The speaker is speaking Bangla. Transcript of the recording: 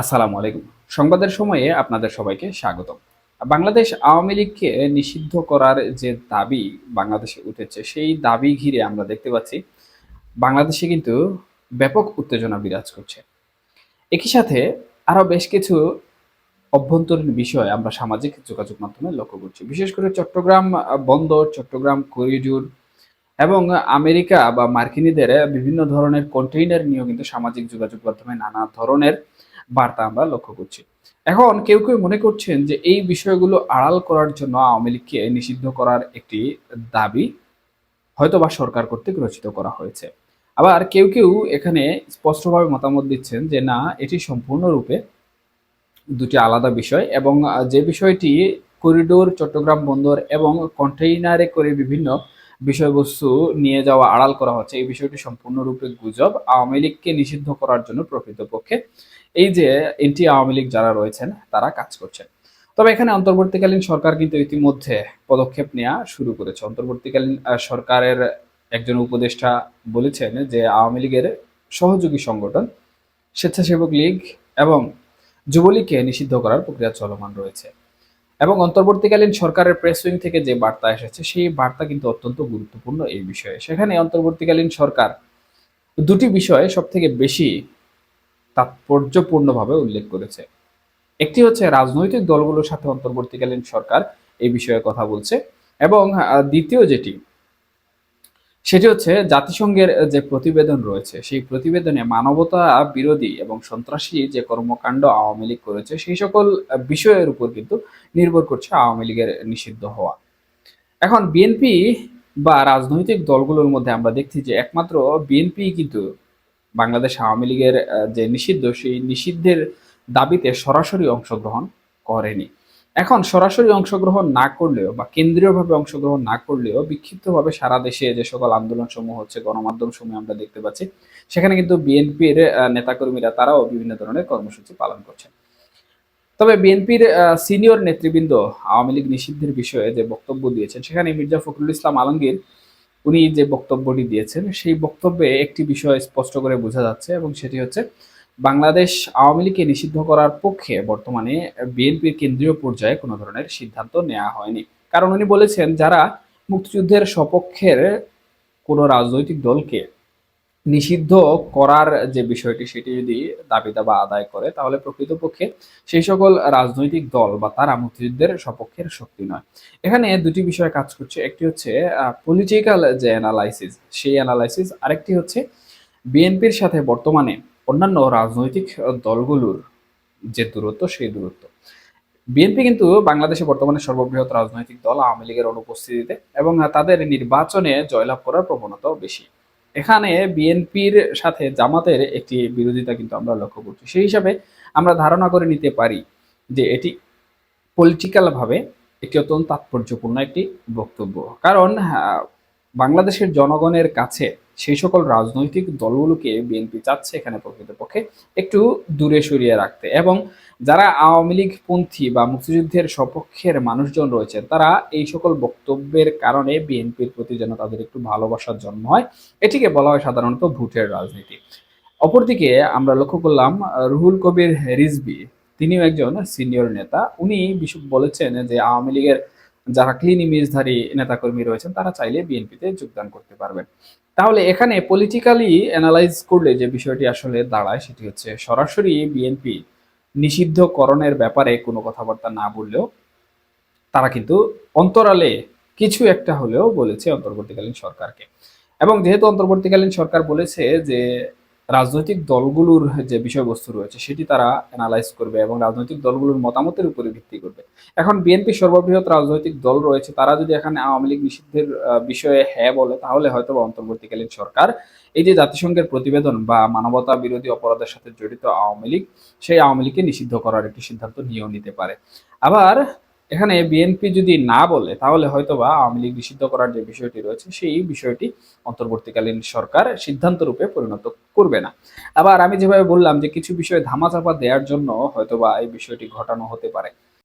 আসসালামু আলাইকুম। সংবাদের সময়ে আপনাদের সবাইকে স্বাগত বাংলাদেশ আওয়ামী লীগকে নিষিদ্ধ করার যে দাবি বাংলাদেশে উঠেছে, সেই দাবি ঘিরে আমরা দেখতে পাচ্ছি, বাংলাদেশে কিন্তু ব্যাপক উত্তেজনা বিরাজ করছে। একই সাথে আরও বেশ কিছু অভ্যন্তরীণ বিষয় আমরা সামাজিক যোগাযোগ মাধ্যমে লক্ষ্য করছি। বিশেষ করে চট্টগ্রাম বন্দর, চট্টগ্রাম করিডোর এবং আমেরিকা বা মার্কিনীদের বিভিন্ন ধরনের কন্টেইনার নিয়েও কিন্তু সামাজিক যোগাযোগ মাধ্যমে নানা ধরনের বার্তা আমরা লক্ষ্য করছি। এখন কেউ কেউ মনে করছেন যে এই বিষয়গুলো আড়াল করার জন্য আওয়ামী লীগকে নিষিদ্ধ করার একটি দাবি হয়তো বা সরকার কর্তৃক রচিত করা হয়েছে। আবার কেউ কেউ এখানে স্পষ্টভাবে মতামত দিচ্ছেন যে না, এটি সম্পূর্ণরূপে দুটি আলাদা বিষয় এবং যে বিষয়টি করিডোর চট্টগ্রাম বন্দর এবং কন্টেইনারে করে বিভিন্ন বিষয়বস্তু নিয়ে যাওয়া আড়াল করা হচ্ছে, এই বিষয়টি সম্পূর্ণরূপে গুজব। আওয়ামী লীগকে নিষিদ্ধ করার জন্য প্রকৃতপক্ষে এই যে এনটি আওয়ামী লীগ যারা রয়েছেন, তারা কাজ করছেন। তবে এখানে অন্তর্বর্তীকালীন সরকার কিন্তু ইতিমধ্যে পদক্ষেপ নেওয়া শুরু করেছে। অন্তর্বর্তীকালীন সরকারের একজন উপদেষ্টা বলেছেন যে আওয়ামী লীগের সহযোগী সংগঠন, স্বেচ্ছাসেবক লীগ এবং যুবলীগকে নিষিদ্ধ করার প্রক্রিয়া চলমান রয়েছে। এবং অন্তর্বর্তীকালীন সরকারের প্রেস উইং থেকে যে বার্তা এসেছে, সেই বার্তা কিন্তু অত্যন্ত গুরুত্বপূর্ণ এই বিষয়ে। সেখানে অন্তর্বর্তীকালীন সরকার দুটি বিষয়ে সব থেকে বেশি তাৎপর্যপূর্ণভাবে উল্লেখ করেছে। একটি হচ্ছে রাজনৈতিক দলগুলোর সাথে অন্তর্বর্তীকালীন সরকার এই বিষয়ে কথা বলছে এবং দ্বিতীয় যেটি সেটি হচ্ছে জাতিসংঘের যে প্রতিবেদন রয়েছে, সেই প্রতিবেদনে মানবতা বিরোধী এবং সন্ত্রাসী যে কর্মকাণ্ড আওয়ামী লীগ করেছে, সেই সকল বিষয়ের উপর কিন্তু নির্ভর করছে আওয়ামী লীগের নিষিদ্ধ হওয়া। এখন বিএনপি বা রাজনৈতিক দলগুলোর মধ্যে আমরা দেখছি যে একমাত্র বিএনপি কিন্তু বাংলাদেশ আওয়ামী লীগের যে নিষিদ্ধ, সেই নিষিদ্ধের দাবিতে সরাসরি অংশগ্রহণ করেনি। এখন সরাসরি অংশগ্রহণ না করলেও বা কেন্দ্রীয়ভাবে অংশগ্রহণ না করলেও বিক্ষিপ্তভাবে সারা দেশে যে সকল আন্দোলন সমূহ হচ্ছে গণমাধ্যম সমূহ আমরা দেখতে পাচ্ছি, সেখানে কিন্তু বিএনপির নেতাকর্মীরা তারাও বিভিন্ন ধরনের কর্মসূচি পালন করছেন। তবে বিএনপির সিনিয়র নেতৃবৃন্দ আওয়ামী লীগ নিষিদ্ধের বিষয়ে যে বক্তব্য দিয়েছেন, সেখানে মির্জা ফখরুল ইসলাম আলমগীর, উনি যে বক্তব্যটি দিয়েছেন, সেই বক্তব্যে একটি বিষয় স্পষ্ট করে বোঝা যাচ্ছে এবং সেটি হচ্ছে বাংলাদেশ আওয়ামী লীগকে নিষিদ্ধ করার পক্ষে বর্তমানে বিএনপির কেন্দ্রীয় পর্যায়ে কোনো ধরনের সিদ্ধান্ত নেওয়া হয়নি। কারণ উনি বলেছেন, যারা মুক্তিযুদ্ধের সপক্ষের কোনো রাজনৈতিক দলকে নিষিদ্ধ করার যে বিষয়টি, সেটি যদি দাবি দাবা আদায় করে, তাহলে প্রকৃতপক্ষে সেই সকল রাজনৈতিক দল বা তারা মুক্তিযুদ্ধের সপক্ষের শক্তি নয়। এখানে দুটি বিষয় কাজ করছে। একটি হচ্ছে পলিটিক্যাল যে অ্যানালাইসিস সেই অ্যানালাইসিস আরেকটি হচ্ছে, বিএনপির সাথে বর্তমানে অন্যান্য রাজনৈতিক দলগুলোর যে দূরত্ব, সেই দূরত্ব। বিএনপি কিন্তু বাংলাদেশে বর্তমানে সর্ববৃহৎ রাজনৈতিক দল আওয়ামী লীগের অনুপস্থিতিতে এবং তাদের নির্বাচনে জয়লাভ করার প্রবণতাও বেশি। এখানে বিএনপির সাথে জামাতের একটি বিরোধিতা কিন্তু আমরা লক্ষ্য করছি। সেই হিসাবে আমরা ধারণা করে নিতে পারি যে এটি পলিটিক্যাল ভাবে একটি অত্যন্ত তাৎপর্যপূর্ণ একটি বক্তব্য। কারণ বাংলাদেশের জনগণের কাছে সেই সকল রাজনৈতিক দলগুলোকে বিএনপি চাচ্ছে এখানে প্রকৃতপক্ষে একটু দূরে সরিয়ে রাখতে। এবং যারা আওয়ামী লীগ পন্থী বা মুক্তিযুদ্ধের সপক্ষের মানুষজন রয়েছেন, তারা এই সকল বক্তব্যের কারণে বিএনপির প্রতি যেন তাদের একটু ভালোবাসার জন্ম হয়, এটিকে বলা হয় সাধারণত ভোটের রাজনীতি। অপরদিকে আমরা লক্ষ্য করলাম, রুহুল কবির রিজবি তিনিও একজন সিনিয়র নেতা। উনি বিশু বলেছেন যে আওয়ামী লীগের যারা ক্লিন ইমেজধারী নেতাকর্মী রয়েছেন, তারা চাইলে বিএনপিতে যোগদান করতে পারবেন। তাহলে এখানে পলিটিক্যালি অ্যানালাইজ করলে যে বিষয়টি আসলে দাঁড়ায় সেটি হচ্ছে সরাসরি বিএনপি নিষিদ্ধকরণের ব্যাপারে কোনো কথাবার্তা না বললেও তারা কিন্তু অন্তরালে কিছু একটা হলেও বলেছে অন্তর্বর্তীকালীন সরকারকে। এবং যেহেতু অন্তর্বর্তীকালীন সরকার বলেছে যে রাজনৈতিক দলগুলোর যে বিষয়বস্তু রয়েছে, সেটি তারা অ্যানালাইজ করবে এবং রাজনৈতিক দলগুলোর মতামতের উপরে ভিত্তি করবে। এখন বিএনপি সর্ববৃহৎ রাজনৈতিক দল রয়েছে, তারা যদি এখানে আওয়ামী লীগ নিষিদ্ধের বিষয়ে হ্যাঁ বলে, তাহলে হয়তো বা অন্তর্বর্তীকালীন সরকার, এই যে জাতিসংঘের প্রতিবেদন বা মানবতা বিরোধী অপরাধের সাথে জড়িত আওয়ামী লীগ, সেই আওয়ামী লীগকে নিষিদ্ধ করার একটি সিদ্ধান্ত নিয়েও নিতে পারে। আবার এখানে বিএনপি যদি না বলে, তাহলে হয়তো বা আওয়ামী লীগ নিষিদ্ধ করার যে বিষয়টি রয়েছে, সেই বিষয়টি অন্তর্বর্তীকালীন সরকার সিদ্ধান্ত রূপে পরিণত করবে না। আবার আমি যেভাবে বললাম যে কিছু বিষয়ে ধামাচাপা দেওয়ার জন্য হয়তো বা এই বিষয়টি ঘটানো হতে পারে।